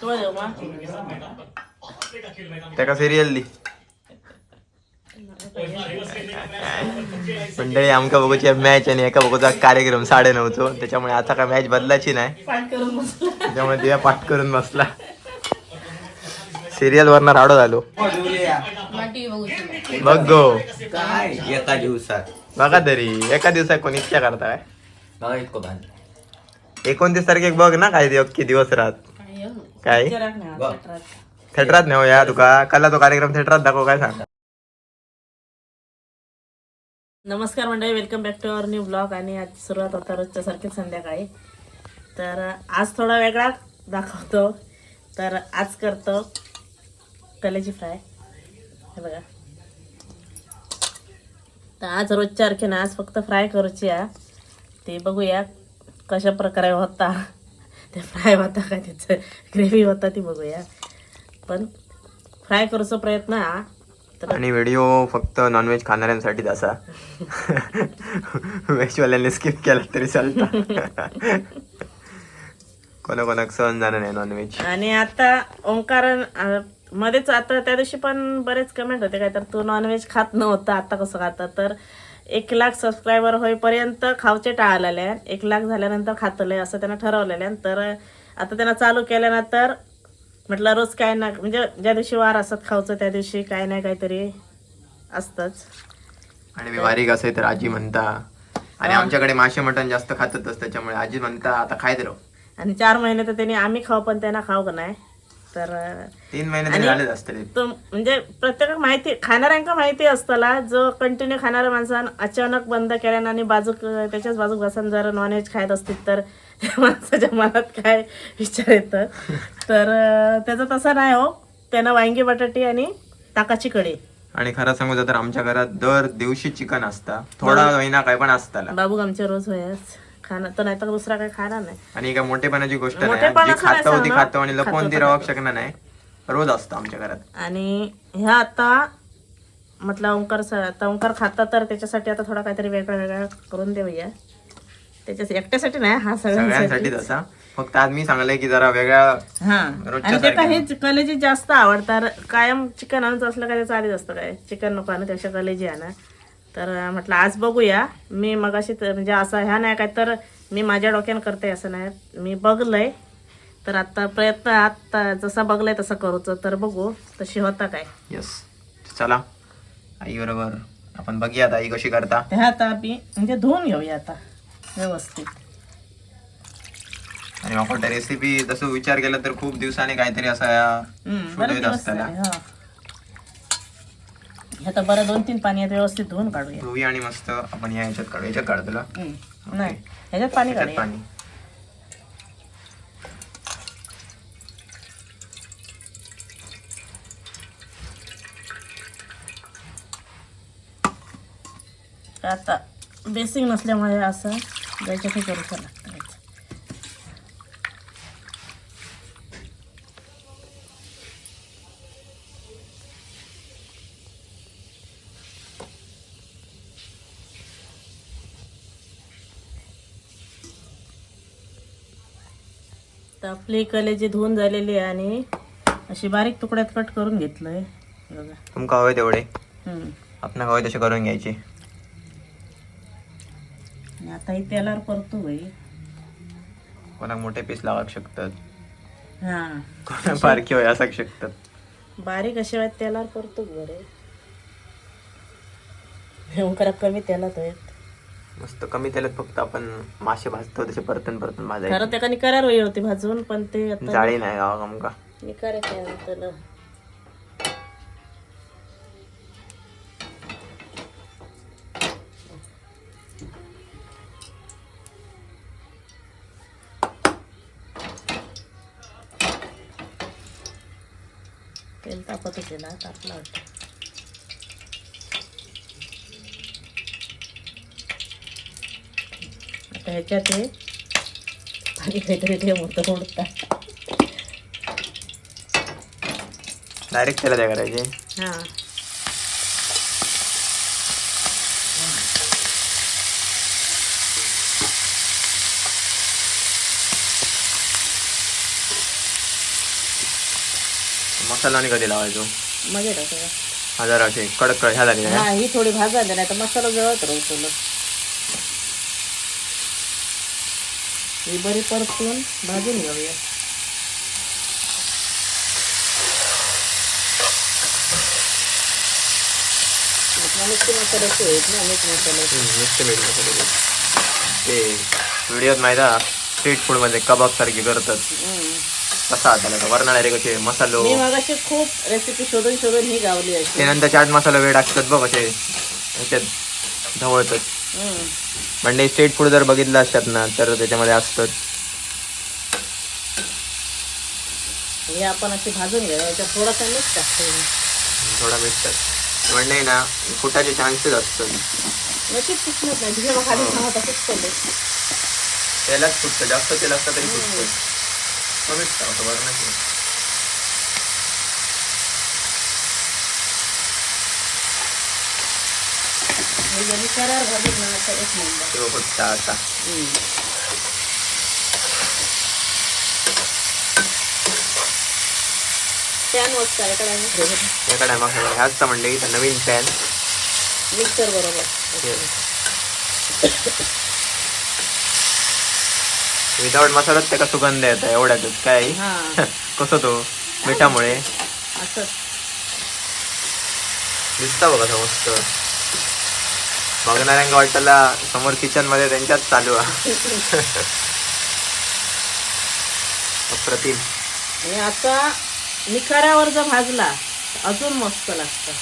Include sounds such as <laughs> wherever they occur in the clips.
तो देऊ का त्याका सिरियल दी मंडळी आमका बघूची मॅच आणि एका बघूचा कार्यक्रम साडे नऊचो त्याच्यामुळे आता काय मॅच बदलायची नाही. पाठ करून बसला. त्याच्यामुळे दिव्या पाठ करून बसला. सिरियल वरनं राडो झालो. बघू गो. काय? एका दिवसात. बघा तरी. एका दिवसात कोणी इच्छा करता काय बघा इतकं बांध एकोणतीस तारखेक बघ ना काय ते अख्खी दिवस रात काय? थिएटरात नाही हो या तुका. कला तो कार्यक्रम थिएटरात दाखव काय सांग? नमस्कार मंडळी welcome back to our new blog आणि आज सुरुवात होता रोजच्या सारखीच संध्याकाळी. तर आज थोडा वेगळा दाखवतो. तर आज करतो कलेची फ्राय. हे बघा. तर आज रोजच्या सारखे आज फक्त फ्राय करूची आहे. ते बघूया कशा प्रकारे होता. ते फ्राय होता का त्याचं ग्रेव्ही होता ती बघूया. पण फ्राय करूचा प्रयत्न हा. तर आणि व्हिडिओ फक्त नॉनव्हेज खाणाऱ्यांसाठीच असा. <laughs> व्हेजवाल्यांनी स्किप केला तरी चालतं. कोणा कोणाक सहन जाणं नाही नॉनव्हेज आणि आता ओंकारण मध्येच आता त्या दिवशी पण बरेच कमेंट होते काय तर तू नॉनव्हेज खात नव्हता आता कसं खाता? तर एक लाख सबस्क्रायबर होईपर्यंत खावचे टाळलेले एक लाख झाल्यानंतर खातले असं त्यांना ठरवलेलं आहे. तर आता त्यांना चालू केल्यानंतर म्हटलं रोज काय ना म्हणजे ज्या दिवशी वार असतात खावचं त्या दिवशी काय नाही काहीतरी असतंच. आणि बारीक असे तर आजी म्हणता आणि आमच्याकडे मासे मटण जास्त खातच त्याच्यामुळे आजी म्हणता आता खायत राहू. आणि चार महिने तर त्यांनी आम्ही खाऊ पण त्यांना खाऊ का नाही? तर तीन महिने झालेच असतले. तो म्हणजे प्रत्येकाक माहिती खाणाऱ्यांका माहिती असताला जो कंटिन्यू खाणाऱ्या माणसान अचानक बंद केल्यानं आणि बाजूक त्याच्याच बाजूक बसून जर नॉनव्हेज खायत असतील तर <laughs> त्या माणसाच्या मनात काय विचार येतं? तर त्याचं तसं नाही हो. त्यानं वांगी बटाटी आणि ताकाची कढी. आणि खरं सांगू तर आमच्या घरात दर दिवशी चिकन असता. थोडा महिना काय पण असताला. बाबू आमचे रोज होयच. खाणं तर नाही तर दुसरा काही खाणार नाही. आणि एका मोठेपणाची गोष्ट नाही. मोठेपणाचं जी खातो नाही ती सांगणार. खातो आणि लपवून ती राहू शकणार नाही. रोज असतं आमच्या घरात. आणि ह्या आता म्हटलं ओंकार स- आता ओंकार खाता तर त्याच्यासाठी आता थोडा काहीतरी वेगळा वेगळा करून देऊया. त्याच्या एकट्यासाठी नाही हा सगळ्यांसाठी. फक्त आज मी सांगलंय की जरा वेगळ्या हा. रोजच्या आणि ते सारख्या. काही कलेजी जास्त आवडतात. कायम चिकन आणत असलं काय आधीच असतं काय? चिकन नको आणू त्याच्या कलेजी आणा. तर म्हटलं आज बघूया. मी मगाशी तर म्हणजे असं ह्या नाही काय तर मी माझ्या डोक्यानं करते असं नाही. मी बघलंय. तर आता प्रयत्न आता जसा बघलाय तसं करूच. तर बघू तशी होता काय. येस चला. आई बरोबर. आपण बघूया आता आई कशी करता. ह्या आता आम्ही म्हणजे धुवून घेऊया आता व्यवस्थित. आणि आपण रेसिपी तसं विचार केला तर खूप दिवसाने काहीतरी असा हम्म, शोध बरं येत दिवस असताना हा. हे आता बरं दोन तीन पाणी आहेत व्यवस्थित धुवून काढूया. धुवी आणि मस्त आपण या ह्याच्यात काढू याच्यात काढ तुला हम्म. नाही ह्याच्यात पाणी याच्यात काढूया. पाणी. आता बेसिक नसल्यामुळे असं द्यायच्या ते करूचं लागतं तर आपली कलेजी धुवून झालेली आहे आणि अशी बारीक तुकड्यात कट करून घेतलंय. बघा. तुमका हवे तेवढे. आपण हवे तसे करून घ्यायचे? आता ही तेलावर परतू बाई. कोणाक मोठे पीस लावू शकतात. हा. बारकी होय असू शकतात. बारीक असे आहेत तेलावर परतू बरे कमी तेलात आहेत मस्त. कमी तेलात फक्त आपण मासे भाजतो तसे परतून परतून भाजायचे. खरं त्या निकाऱ्यावर होई होती भाजून पण ते आता जाळी नाही गावा आमका निकारे काय त्याला तेल तापत होते ना तापला वाटतं ह्याच्यात हे. पाणी काहीतरी ते मोठं मोडतात डायरेक्ट त्याला काय करायचे. हा. मसाला आणि कधी लावायचो? येतं सगळं हजार असे कडक ह्या झाली हा ही थोडी भाजा नाही तर मसाला जळत राहू ही बरी परतून भाजून घेऊया. नुसते मसाल्याचे आहेत ना मीठ मसाल्याचे नुसते मीठ मसाले ते व्हिडिओत माहिती आहे स्ट्रीट फूडमध्ये कबाब सारखे करतात. कसा आता वरणाला रे कसे मसालो. मी खूप रेसिपी शोधून शोधून ही गावली अशी. त्यानंतर चाट मसाला वेळ टाकतात बघ असे. ह्याच्यात ढवळतात. म्हणजे स्ट्रीट फूड जर बघितलं असतात ना तर त्याच्यामध्ये असतात हे आपण अशी भाजून घेऊया याच्यात थोडासा मीठ टाकतो. थोडा मिळतात म्हणजे ना फुटाचे चान्सेस असतात. नक्कीच फुटणार नाही तुझ्या खाली सांगत असंच केलं तेलाच फुटतं जास्त तेल असतं तरी फुटतं. कमीच टाकतो बरं नाही? जरी करार भाजून ना एक नंबर. पॅन आहे. एका म्हणले नवीन पॅन मिक्सर बरोबर. विदाऊट मसालाच त्याचा सुगंध येत एवढ्यातच काय? हा. <laughs> कसं तो? मिठामुळे. असं. दिसता बघा तो मस्त. बघणाऱ्यांना वाटला समोर किचनमध्ये त्यांच्याच चालू आहे. अप्रतिम. आणि आता निखाऱ्यावर जर भाजला अजून मस्त लागतं.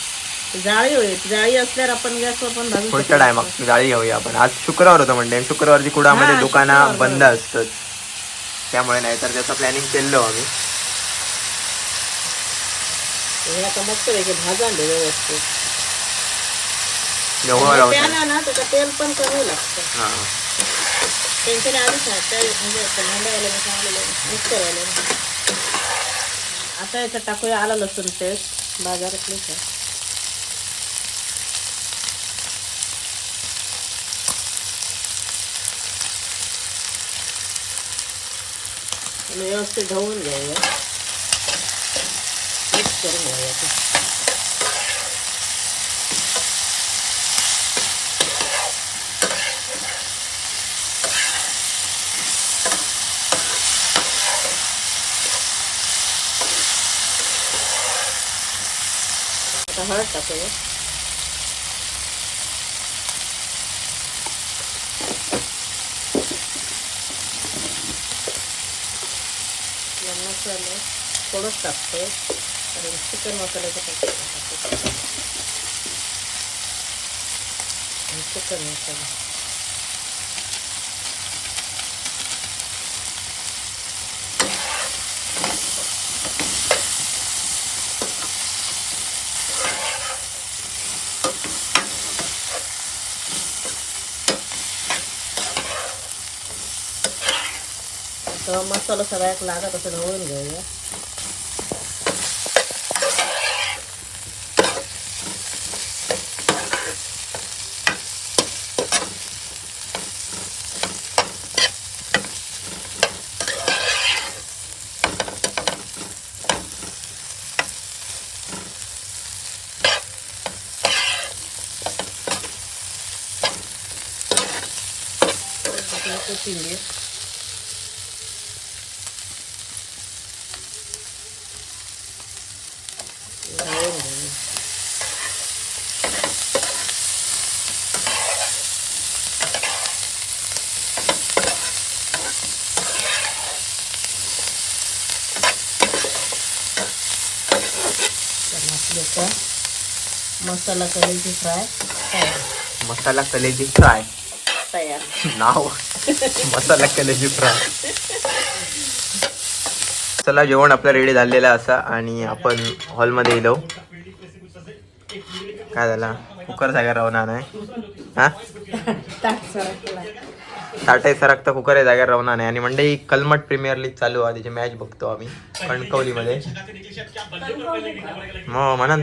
जाळी होईल. जाळी असल्यावर आपण गॅसवर पण भाजू जाळी घेऊया आपण. आज शुक्रवार होतं म्हणजे शुक्रवारची कुडामध्ये हा, दुकानं शुक्रवार, बंद. असतात. त्यामुळे नाही तर त्याचं प्लॅनिंग केलं आम्ही. हे आता मस्त पैकी व्यवस्थित. लावतो. पॅन आहे ना त्याचं तेल पण कमी लागतं. हा. त्यांच्या आधीच आहे त्या म्हणजे आता याच्यात टाकूया आला लसूण पेस्ट बाजारातलीच आहे आणि व्यवस्थित ढवून घ्यायला मिक्स करून घ्यायला ते. हळद टाकूया. मसाला थोडंच टाकतो कारण चिकन मसाल्याचं पॅकेट टाकतो चिकन मसाला तर मसाला सगळ्यात लागत असं ढवळून घेऊया कोथिंबीर ढवळून घेऊया तर आपली आता मसाला कलेची फ्राय तयार. मसाला कलेजी फ्राय. तयार. नाव. मसाला कलेजी फ्राय. चला जेवण आपलं रेडी झालेलं असा आणि आपण हॉलमध्ये येलो. काय झाला? कुकर जागा राहणार नाही. हा? ताट सरकला. साठे सरकता कुकर आहे जागेवर राहणार नाही. आणि म्हणजे कलमट प्रीमियर लीग चालू आहे. त्याची मॅच बघतो आम्ही. कणकवलीमध्ये. मग म्हणून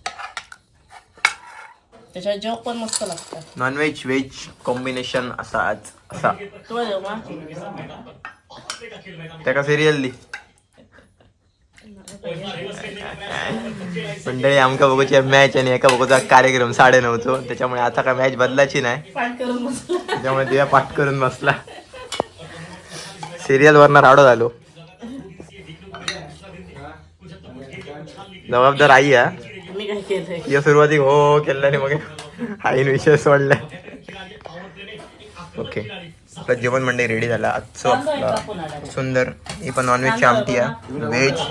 त्याच्यात जेव पण मस्त लागतात नॉनव्हेज व्हेज कॉम्बिनेशन असा आज असा. तुला जेव मा त्याका सिरियल दी मंडळी आमका बघूची मॅच आणि एका बघूचा कार्यक्रम साडे नऊचो त्याच्यामुळे आता काय मॅच बदलाची नाही. पाठ करून बसला. त्याच्यामुळे दिव्या पाठ करून बसला. सिरियल वरनं राडो झालो. जबाबदार आई हा. मी काय केलंय? या सुरुवातीक हो केल्याने मग आईन विषय सोडलाय. ओके. आपलं जेवण मंडळी रेडी झाला. आजचं आपला. सुंदर. ही पण नॉनव्हेजची आमटी आहे. व्हेज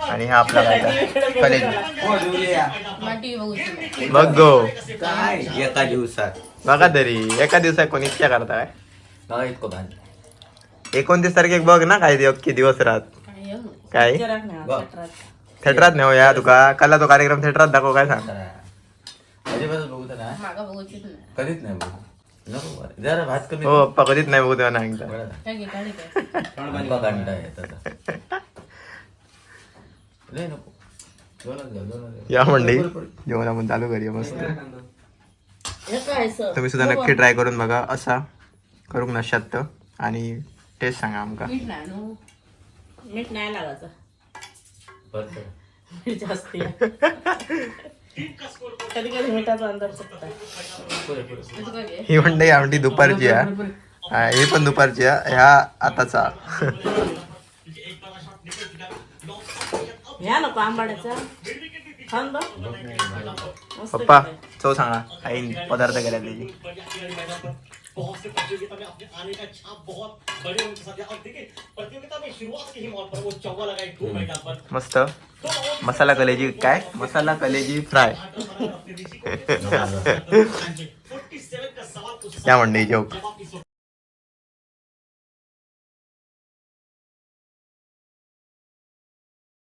आणि हा आपला काय कलेज माटी बघू. गो काय एका दिवसात बघा तरी. एका दिवसात कोणी इतक्या करता काय? एकोणतीस तारखेक बघ ना काय ते अख्खी दिवस राहत? काय? थिएटरात नाही हो या तुका. काला तो कार्यक्रम थिएटरात दाखव काय सांग? अजिबात बघू तर ना मागा बघूच नाही. कधीच नाही बघू. नको बरं. जरा भात कमी हो पप्पा कधीच नाही बघू तेव्हा नाही एकदा. बरं. काय घे काढे काय आंबा कांडा आहे त्याचा. लय नको. दोनच घ्या दोनच घ्या. या मंडळी. जेवण आपण चालू करूया मस्त. हे काय असं? तुम्ही सुद्धा नक्की ट्राय करून बघा असा करूक नशात आणि टेस्ट सांगा आमका. मीठ नाही नो. मीठ नाही लागायचं. मीठ जास्ती कधी कधी मिठाचा अंदाज चुकता. ही. मंडळी आमटी दुपारची आहे हा, ही पण दुपारची आहे ह्या आताचा. ह्या नको आंबाड्याचा. खाऊन बघ. मस्त पप्पा. चव सांगा. आईन पदार्थ केला त्याची बहुत से प्रतियोगिता में अपने आने का छाप बहुत बड़े उनके साथ और देखिए प्रतियोगिता में शुरुआत के ही मौत पर वो चौवा लगाए दो मैदान पर। मस्त। मसाला कलेजी काय? मसाला कलेजी फ्राय। <laughs> फोर्टी सेवन का सवाल उस या मंडळी जोक?